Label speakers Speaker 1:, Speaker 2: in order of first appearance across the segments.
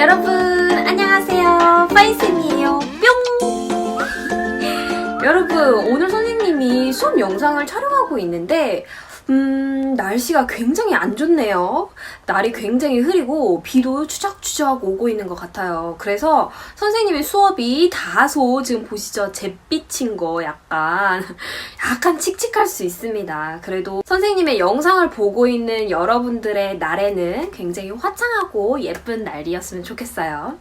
Speaker 1: 여러분 안녕하세요. 파이쌤이에요. 뿅! 여러분 오늘 선생님이 수업 영상을 촬영하고 있는데 음 날씨가 굉장히 안 좋네요. 날이 굉장히 흐리고 비도 추적추적 오고 있는 것 같아요. 그래서 선생님의 수업이 다소 지금 보시죠? 잿빛인 거 약간 약간 칙칙할 수 있습니다. 그래도 선생님의 영상을 보고 있는 여러분들의 날에는 굉장히 화창하고 예쁜 날이었으면 좋겠어요.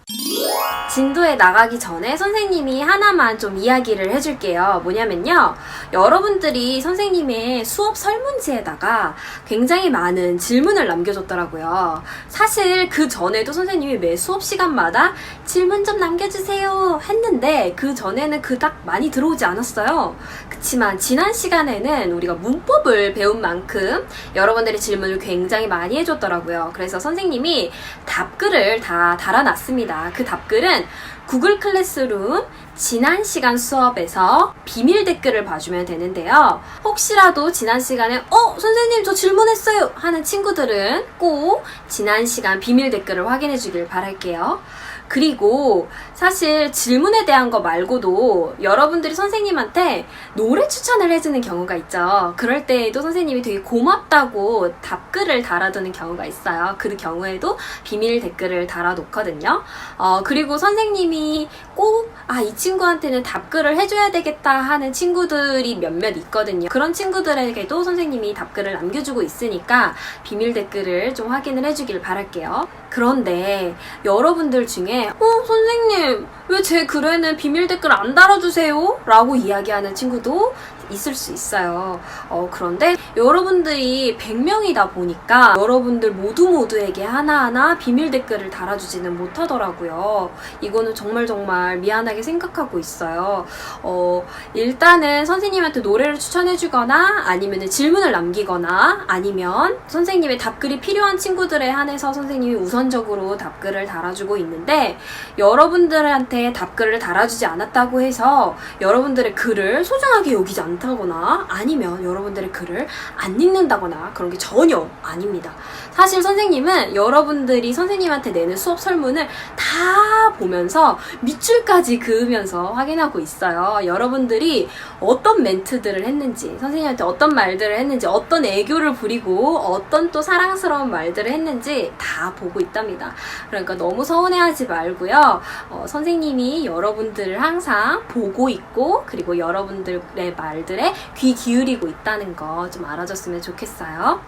Speaker 1: 진도에 나가기 전에 선생님이 하나만 좀 이야기를 해줄게요. 뭐냐면요. 여러분들이 선생님의 수업 설문지에 다가 굉장히 많은 질문을 남겨줬더라고요. 사실 그 전에도 선생님이 매 수업 시간마다 질문 좀 남겨주세요 했는데 그 전에는 그닥 많이 들어오지 않았어요. 그치만 지난 시간에는 우리가 문법을 배운 만큼 여러분들의 질문을 굉장히 많이 해줬더라고요. 그래서 선생님이 답글을 다 달아놨습니다. 그 답글은 구글 클래스룸 지난 시간 수업에서 비밀 댓글을 봐주면 되는데요. 혹시라도 지난 시간에 어 선생님 저 질문했어요 하는 친구들은 꼭 지난 시간 비밀 댓글을 확인해 주길 바랄게요. 그리고 사실 질문에 대한 거 말고도 여러분들이 선생님한테 노래 추천을 해주는 경우가 있죠. 그럴 때에도 선생님이 되게 고맙다고 답글을 달아두는 경우가 있어요. 그 경우에도 비밀 댓글을 달아놓거든요. 어, 그리고 선생님이 꼭, 아, 이 친구한테는 답글을 해줘야 되겠다 하는 친구들이 몇몇 있거든요. 그런 친구들에게도 선생님이 답글을 남겨주고 있으니까 비밀 댓글을 좀 확인을 해주길 바랄게요. 그런데 여러분들 중에, 어, 선생님, 왜 제 글에는 비밀 댓글 안 달아주세요? 라고 이야기하는 친구도 있을 수 있어요. 어, 그런데 여러분들이 100명이다 보니까 여러분들 모두 모두에게 하나하나 비밀 댓글을 달아주지는 못하더라고요. 이거는 정말 정말 미안하게 생각하고 있어요. 어, 일단은 선생님한테 노래를 추천해주거나 아니면 질문을 남기거나 아니면 선생님의 답글이 필요한 친구들에 한해서 선생님이 우선적으로 답글을 달아주고 있는데 여러분들한테 답글을 달아주지 않았다고 해서 여러분들의 글을 소중하게 여기지 않 다거나 아니면 여러분들의 글을 안 읽는다거나 그런 게 전혀 아닙니다. 사실 선생님은 여러분들이 선생님한테 내는 수업 설문을 다 보면서 밑줄까지 그으면서 확인하고 있어요. 여러분들이 어떤 멘트들을 했는지, 선생님한테 어떤 말들을 했는지, 어떤 애교를 부리고 어떤 또 사랑스러운 말들을 했는지 다 보고 있답니다. 그러니까 너무 서운해하지 말고요. 어, 선생님이 여러분들을 항상 보고 있고 그리고 여러분들의 말들 에 귀 기울이고 있다는 거 좀 알아줬으면 좋겠어요.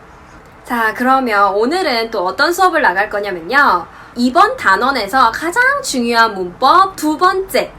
Speaker 1: 자, 그러면 오늘은 또 어떤 수업을 나갈 거냐면요. 이번 단원에서 가장 중요한 문법 두 번째.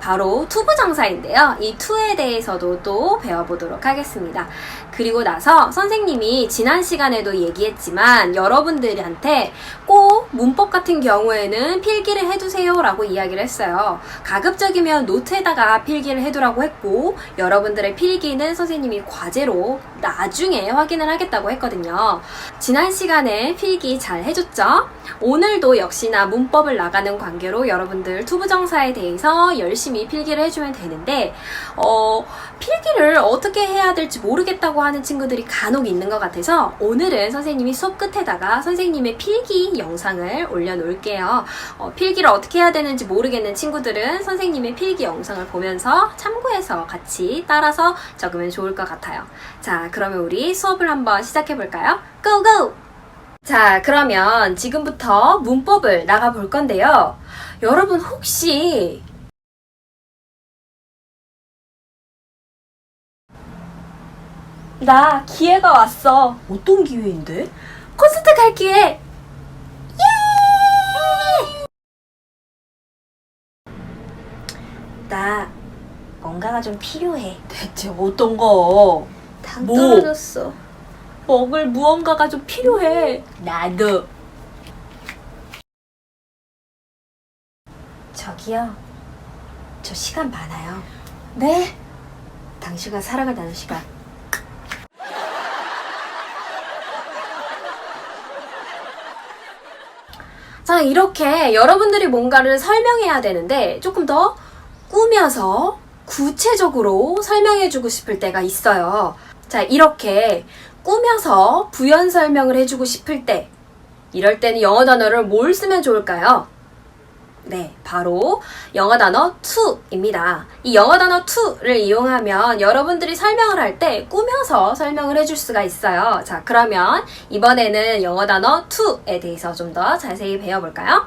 Speaker 1: 바로 투부정사인데요. 이 투에 대해서도 또 배워보도록 하겠습니다. 그리고 나서 선생님이 지난 시간에도 얘기했지만 여러분들한테 꼭 문법 같은 경우에는 필기를 해두세요 라고 이야기를 했어요. 가급적이면 노트에다가 필기를 해두라고 했고 여러분들의 필기는 선생님이 과제로 나중에 확인을 하겠다고 했거든요. 지난 시간에 필기 잘 해줬죠? 오늘도 역시나 문법을 나가는 관계로 여러분들 투부정사에 대해서 열심히 필기를 해주면 되는데 어, 필기를 어떻게 해야 될지 모르겠다고 하는 친구들이 간혹 있는 것 같아서 오늘은 선생님이 수업 끝에다가 선생님의 필기 영상을 올려놓을게요. 어, 필기를 어떻게 해야 되는지 모르겠는 친구들은 선생님의 필기 영상을 보면서 참고해서 같이 따라서 적으면 좋을 것 같아요. 자, 그러면 우리 수업을 한번 시작해 볼까요? 고고! 자, 그러면 지금부터 문법을 나가 볼 건데요. 여러분 혹시 나 기회가 왔어.
Speaker 2: 어떤 기회인데?
Speaker 1: 콘서트 갈 기회. 예!
Speaker 2: 나 뭔가가 좀 필요해. 대체 어떤 거?
Speaker 1: 당
Speaker 2: 뭐?
Speaker 1: 떨어졌어. 먹을 무언가가 좀 필요해.
Speaker 2: 나도. 저기요. 저 시간 많아요.
Speaker 1: 네?
Speaker 2: 당신과 나눌 시간.
Speaker 1: 자, 이렇게 여러분들이 뭔가를 설명해야 되는데 조금 더 꾸며서 구체적으로 설명해주고 싶을 때가 있어요. 자, 이렇게 꾸며서 부연 설명을 해주고 싶을 때 이럴 때는 영어 단어를 뭘 쓰면 좋을까요? 네, 바로 영어 단어 to입니다. 이 영어 단어 to를 이용하면 여러분들이 설명을 할 때 꾸며서 설명을 해줄 수가 있어요. 자, 그러면 이번에는 영어 단어 to에 대해서 좀 더 자세히 배워볼까요?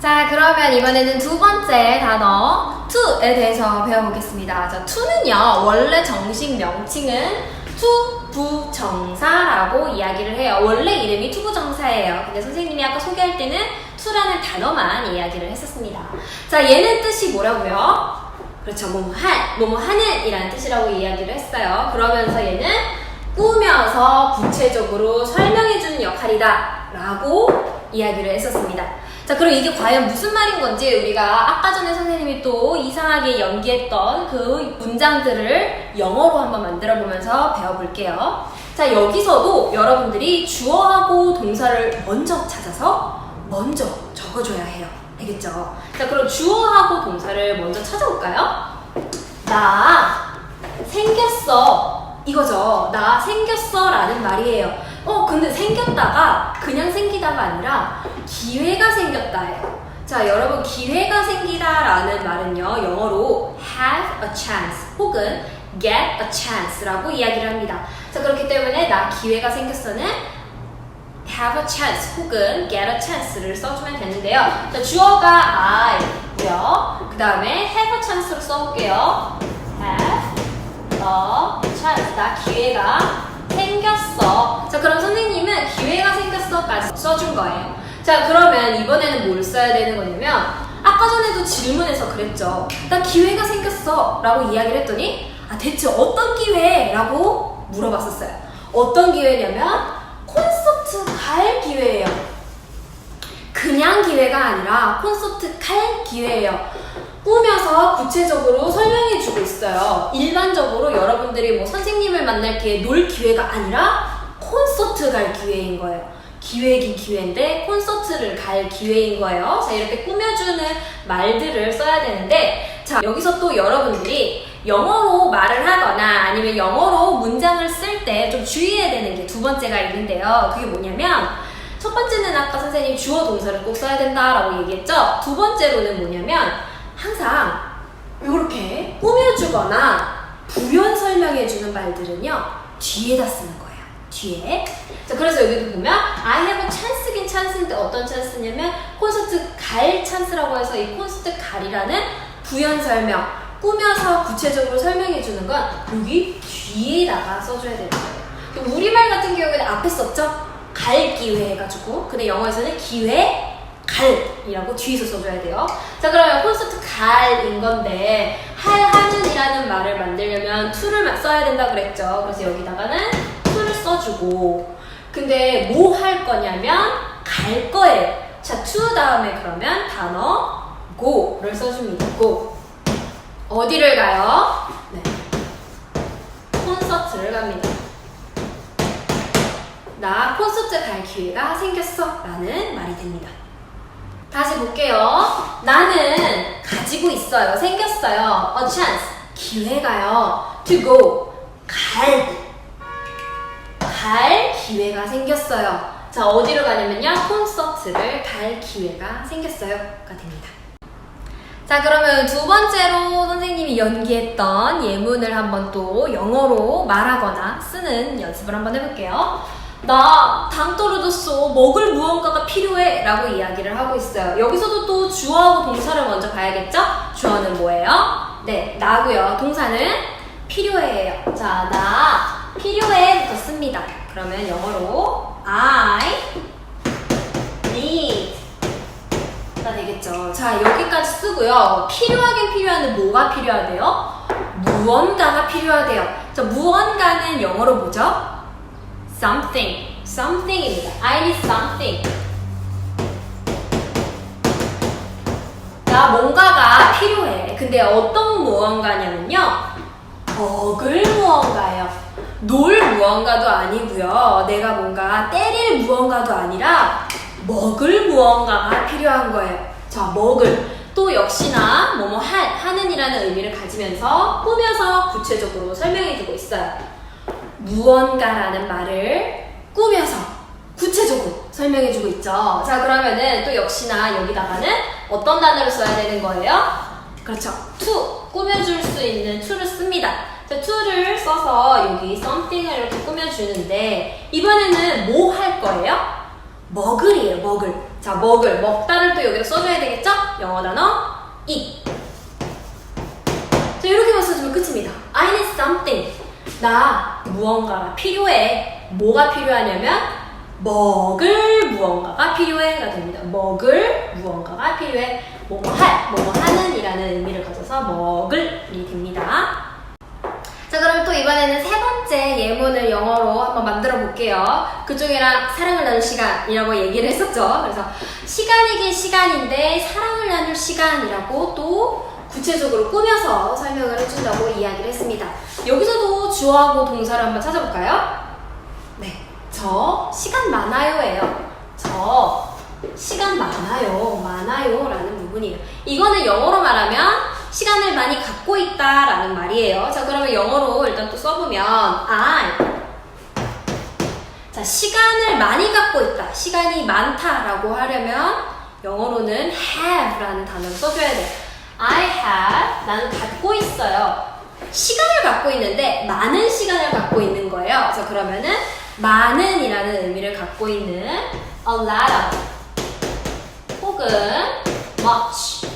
Speaker 1: 자, 그러면 이번에는 두 번째 단어 to에 대해서 배워보겠습니다. 자, to는요, 원래 정식 명칭은 투부정사라고 이야기를 해요. 원래 이름이 투부정사예요. 근데 선생님이 아까 소개할 때는 투라는 단어만 이야기를 했었습니다. 자, 얘는 뜻이 뭐라고요? 그렇죠. 뭐뭐 한, 뭐뭐 하는 이라는 뜻이라고 이야기를 했어요. 그러면서 얘는 꾸며서 구체적으로 설명해주는 역할이다. 라고 이야기를 했었습니다. 자, 그럼 이게 과연 무슨 말인 건지 우리가 아까 전에 선생님이 또 이상하게 연기했던 그 문장들을 영어로 한번 만들어 보면서 배워볼게요. 자, 여기서도 여러분들이 주어하고 동사를 먼저 찾아서 먼저 적어줘야 해요. 알겠죠? 자, 그럼 주어하고 동사를 먼저 찾아볼까요? 나 생겼어. 이거죠. 나 생겼어. 라는 말이에요. 어, 근데 생겼다가 그냥 생기다가 아니라 기회가 생겼다예요. 자, 여러분, 기회가 생기다 라는 말은요, 영어로 have a chance 혹은 get a chance 라고 이야기를 합니다. 자, 그렇기 때문에 나 기회가 생겼어는 have a chance 혹은 get a chance를 써주면 되는데요. 자, 주어가 I고요. 그 다음에 have a chance로 써볼게요. have a chance. 나 기회가 생겼어. 자, 그럼 선생님은 기회가 생겼어까지 써준 거예요. 자, 그러면 이번에는 뭘 써야 되는 거냐면 아까 전에도 질문에서 그랬죠. 나 기회가 생겼어. 라고 이야기를 했더니 아, 대체 어떤 기회? 라고 물어봤었어요. 어떤 기회냐면 콘서트 갈 기회예요. 그냥 기회가 아니라 콘서트 갈 기회예요. 꾸며서 구체적으로 설명해 주고 있어요. 일반적으로 여러분들이 뭐 선생님을 만날 기회, 놀 기회가 아니라 콘서트 갈 기회인 거예요. 기획이 기회인데 콘서트를 갈 기회인 거예요. 자, 이렇게 꾸며주는 말들을 써야 되는데, 자, 여기서 또 여러분들이 영어로 말을 하거나 아니면 영어로 문장을 쓸 때 좀 주의해야 되는 게 두 번째가 있는데요. 그게 뭐냐면, 첫 번째는 아까 선생님 주어 동사를 꼭 써야 된다라고 얘기했죠? 두 번째로는 뭐냐면, 항상 이렇게 꾸며주거나 부연 설명해주는 말들은요, 뒤에다 쓰는 거예요. 뒤에. 자, 그래서 여기도 보면 I have a chance긴 찬스인데 어떤 찬스냐면 콘서트 갈 찬스라고 해서 이 콘서트 갈이라는 부연 설명, 꾸며서 구체적으로 설명해 주는 건 여기 뒤에다가 써줘야 되는 거예요. 우리말 같은 경우에는 앞에 썼죠? 갈 기회 해가지고. 근데 영어에서는 기회 갈이라고 뒤에서 써줘야 돼요. 자, 그러면 콘서트 갈인 건데 할 하는이라는 말을 만들려면 to를 써야 된다 그랬죠. 그래서 여기다가는 to를 써주고 근데 뭐 할 거냐면 갈 거예요. 자, to 다음에 그러면 단어 go를 써줍니다. go. 어디를 가요? 네. 콘서트를 갑니다. 나 콘서트 갈 기회가 생겼어. 라는 말이 됩니다. 다시 볼게요. 나는 가지고 있어요. 생겼어요. A chance. 기회가요. To go. 갈. 갈 기회가 생겼어요. 자, 어디로 가냐면요. 콘서트를 갈 기회가 생겼어요.가 됩니다. 자, 그러면 두 번째로 선생님이 연기했던 예문을 한번 또 영어로 말하거나 쓰는 연습을 한번 해볼게요. 나 당 떨어졌어. 먹을 무언가가 필요해. 라고 이야기를 하고 있어요. 여기서도 또 주어하고 동사를 먼저 봐야겠죠? 주어는 뭐예요? 네, 나고요. 동사는 필요해예요. 자, 나 필요해부터 씁니다. 그러면 영어로 I need 가 되겠죠. 자, 여기까지 쓰고요. 필요하긴 필요한데 뭐가 필요하대요? 무언가가 필요하대요. 자, 무언가는 영어로 뭐죠? something. something입니다. I need something. 나 뭔가가 필요해. 근데 어떤 무언가냐면요. 먹을 무언가예요. 놀 무언가도 아니고요. 내가 뭔가 때릴 무언가도 아니라 먹을 무언가가 필요한 거예요. 자, 먹을. 또 역시나 뭐뭐 할, 하는이라는 의미를 가지면서 꾸며서 구체적으로 설명해주고 있어요. 무언가라는 말을 꾸며서 구체적으로 설명해주고 있죠. 자, 그러면은 또 역시나 여기다가는 어떤 단어를 써야 되는 거예요? 그렇죠. to. 꾸며줄 수 있는 to를 씁니다. 자, to를 써서 여기 something을 이렇게 꾸며주는데, 이번에는 뭐 할 거예요? 먹을이에요, 먹을. 자, 먹을. 먹다를 또 여기다 써줘야 되겠죠? 영어 단어, eat. 자, 이렇게만 써주면 끝입니다. I need something. 나 무언가가 필요해. 뭐가 필요하냐면, 먹을 무언가가 필요해가 됩니다. 먹을 무언가가 필요해. 뭐뭐 할, 뭐뭐 하는 이라는 의미를 가져서 먹을이 됩니다. 자, 그럼 또 이번에는 세 번째 예문을 영어로 한번 만들어 볼게요. 그쪽이랑 사랑을 나눌 시간이라고 얘기를 했었죠. 그래서 시간이긴 시간인데 사랑을 나눌 시간이라고 또 구체적으로 꾸며서 설명을 해준다고 이야기를 했습니다. 여기서도 주어하고 동사를 한번 찾아볼까요? 네. 저 시간 많아요예요. 저 시간 많아요. 많아요. 라는 부분이에요. 이거는 영어로 말하면 시간을 많이 갖고 있다라는 말이에요. 자, 그러면 영어로 일단 또 써보면 I 자, 시간을 많이 갖고 있다. 시간이 많다라고 하려면 영어로는 have라는 단어를 써줘야 돼요. I have 나는 갖고 있어요. 시간을 갖고 있는데 많은 시간을 갖고 있는 거예요. 자, 그러면은 많은이라는 의미를 갖고 있는 a lot of 혹은 much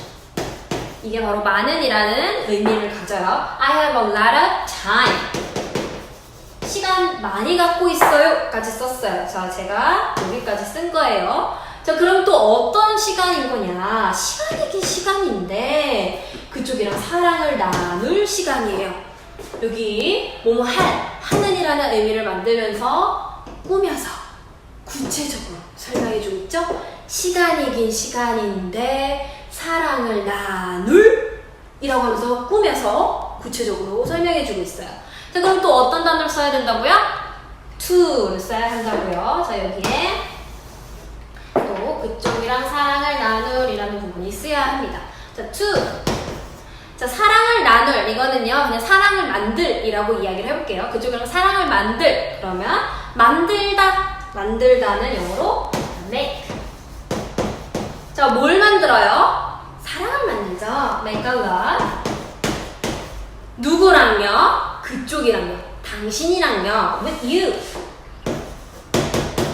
Speaker 1: 이게 바로 많은이라는 의미를 가져요. I have a lot of time. 시간 많이 갖고 있어요. 까지 썼어요. 자, 제가 여기까지 쓴 거예요. 자, 그럼 또 어떤 시간인 거냐? 시간이긴 시간인데, 그쪽이랑 사랑을 나눌 시간이에요. 여기, 뭐뭐 할, 하는이라는 의미를 만들면서 꾸며서 구체적으로 설명해주고 있죠? 시간이긴 시간인데, 사랑을 나눌? 이라고 하면서 꾸며서 구체적으로 설명해 주고 있어요. 자, 그럼 또 어떤 단어를 써야 된다고요? to를 써야 한다고요. 자, 여기에 또 그쪽이랑 사랑을 나눌이라는 부분이 있어야 합니다. 자, to. 자, 사랑을 나눌. 이거는요, 그냥 사랑을 만들이라고 이야기를 해볼게요. 그쪽이랑 사랑을 만들. 그러면 만들다. 만들다는 영어로 make. 자, 뭘 만들어요? 사랑을 만들죠. make a love. 누구랑요? 그쪽이랑요. 당신이랑요. with you.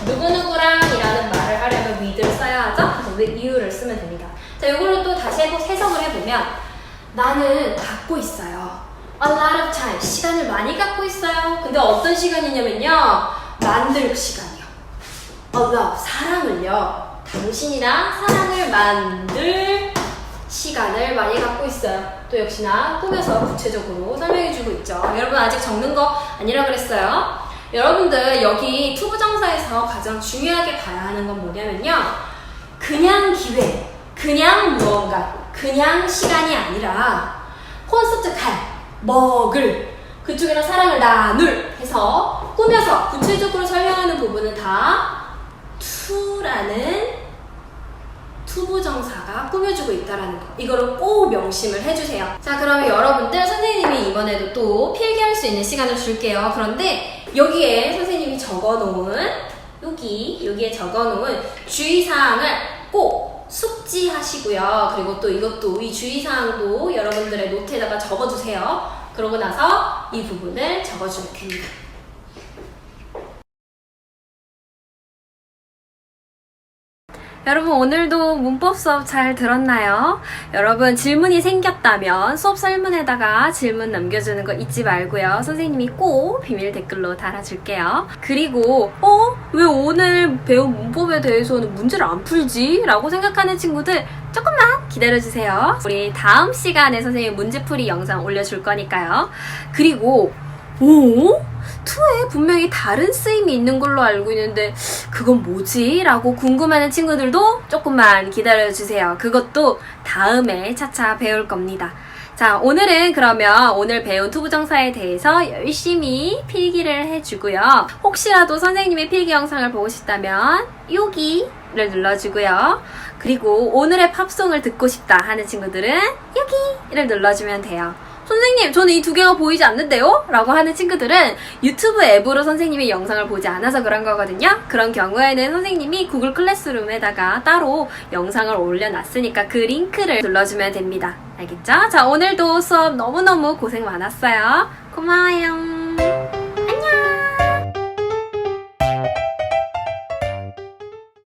Speaker 1: 누구누구랑이라는 말을 하려면 with를 써야 하죠? 그래서 with you를 쓰면 됩니다. 자, 이걸로 또 다시 해보, 해석을 해보면 나는 갖고 있어요. A lot of time. 시간을 많이 갖고 있어요. 근데 어떤 시간이냐면요. 만들 시간이요. A love. 사랑을요. 당신이랑 사랑을 만들 시간을 많이 갖고 있어요. 또 역시나 꾸며서 구체적으로 설명해주고 있죠. 여러분 아직 적는 거 아니라 그랬어요. 여러분들 여기 투부정사에서 가장 중요하게 봐야 하는 건 뭐냐면요. 그냥 기회, 그냥 무언가, 그냥 시간이 아니라 콘서트 갈, 먹을, 그쪽이랑 사랑을 나눌 해서 꾸며서 구체적으로 설명하는 부분은 다 to라는 투부정사가 꾸며주고 있다라는 거. 이거를 꼭 명심을 해주세요. 자, 그러면 여러분들 선생님이 이번에도 또 필기할 수 있는 시간을 줄게요. 그런데 여기에 선생님이 적어놓은 여기 여기에 적어놓은 주의사항을 꼭 숙지하시고요. 그리고 또 이것도 이 주의사항도 여러분들의 노트에다가 적어주세요. 그러고 나서 이 부분을 적어주면 됩니다. 여러분 오늘도 문법 수업 잘 들었나요? 여러분 질문이 생겼다면 수업 설문에다가 질문 남겨주는 거 잊지 말고요. 선생님이 꼭 비밀 댓글로 달아줄게요. 그리고 어? 왜 오늘 배운 문법에 대해서는 문제를 안 풀지? 라고 생각하는 친구들 조금만 기다려주세요. 우리 다음 시간에 선생님 문제풀이 영상 올려줄 거니까요. 그리고 오? 투에 분명히 다른 쓰임이 있는 걸로 알고 있는데 그건 뭐지? 라고 궁금해하는 친구들도 조금만 기다려주세요. 그것도 다음에 차차 배울 겁니다. 자, 오늘은 그러면 오늘 배운 투부정사에 대해서 열심히 필기를 해주고요. 혹시라도 선생님의 필기 영상을 보고 싶다면 여기를 눌러주고요. 그리고 오늘의 팝송을 듣고 싶다 하는 친구들은 여기를 눌러주면 돼요. 선생님, 저는 이 두 개가 보이지 않는데요? 라고 하는 친구들은 유튜브 앱으로 선생님이 영상을 보지 않아서 그런 거거든요. 그런 경우에는 선생님이 구글 클래스룸에다가 따로 영상을 올려놨으니까 그 링크를 눌러주면 됩니다. 알겠죠? 자, 오늘도 수업 너무너무 고생 많았어요. 고마워요.